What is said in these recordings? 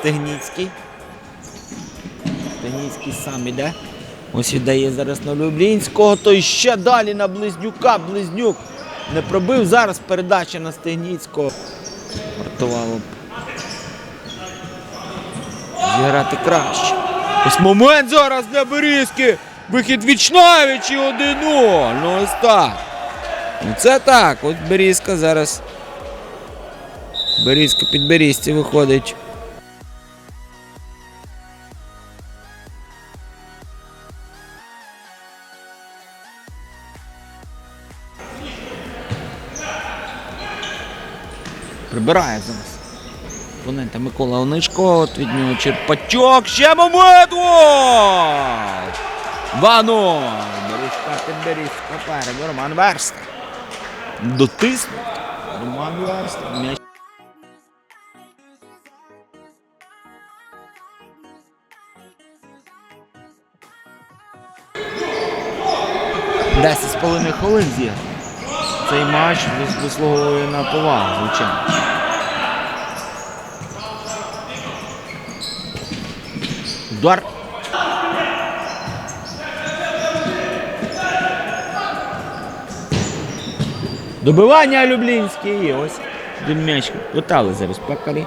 Стегніцький. Стегніцький сам іде. Ось віддає зараз на Люблінського, то і ще далі на Близнюка. Близнюк не пробив. Зараз передача на Стегніцького. Вартувало б зіграти краще. Ось момент зараз для Берізки. Вихід Вічнавич і 1-0. Ну ось так. Ну це так. От Берізка зараз. Берізка під Берізці виходить. Прибирає зараз. Опонента Микола Онишко, от від нього Черпачок, ще момент! Гол! 2-0. Берізка під попереду. Роман Верста. Дотиснув. Роман Верста. Десять з половиною хвилин зіграв. Цей матч вислуговує на повагу, звичайно. Удар. Добивання Люблінський. Ось м'яч питали зараз пекарі.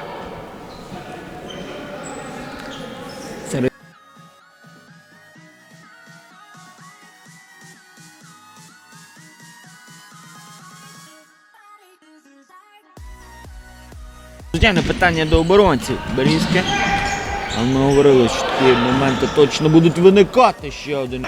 Звичайно, питання до оборонців Берізьке. А ми говорили, що такі моменти точно будуть виникати ще один.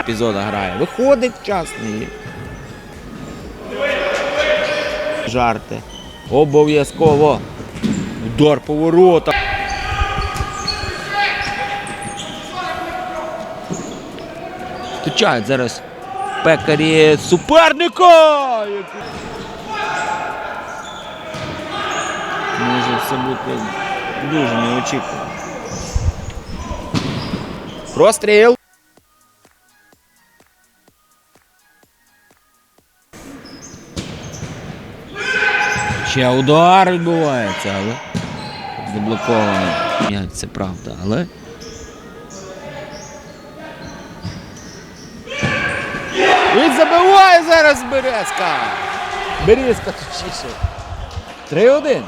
Епізода грає. Виходить вчасний. Жарти. Обов'язково. Удар поворота. Втичають зараз пекарі суперника. Може все бути дуже неочікувано. Простріл. Ще удар відбувається, але заблоковано. Ні, Це правда, але. Він забиває зараз Березка. Березка точніше. 3-1.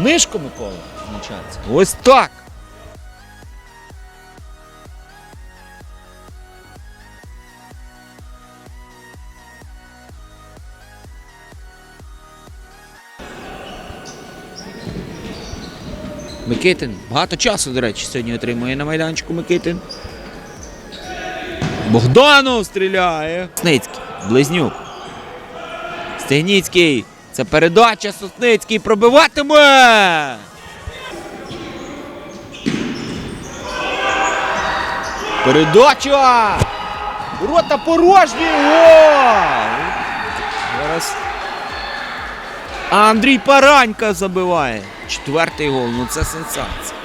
Нишко Микола значається. Ось так. Микитин. Багато часу, до речі, сьогодні отримує на майданчику Микитин. Богданов стріляє. Сосницький. Близнюк. Стегніцький. Це передача Сосницький пробиватиме. Передача! Рота порожні! Зараз Андрій Паранька забиває. Четвертий гол. Ну це сенсація.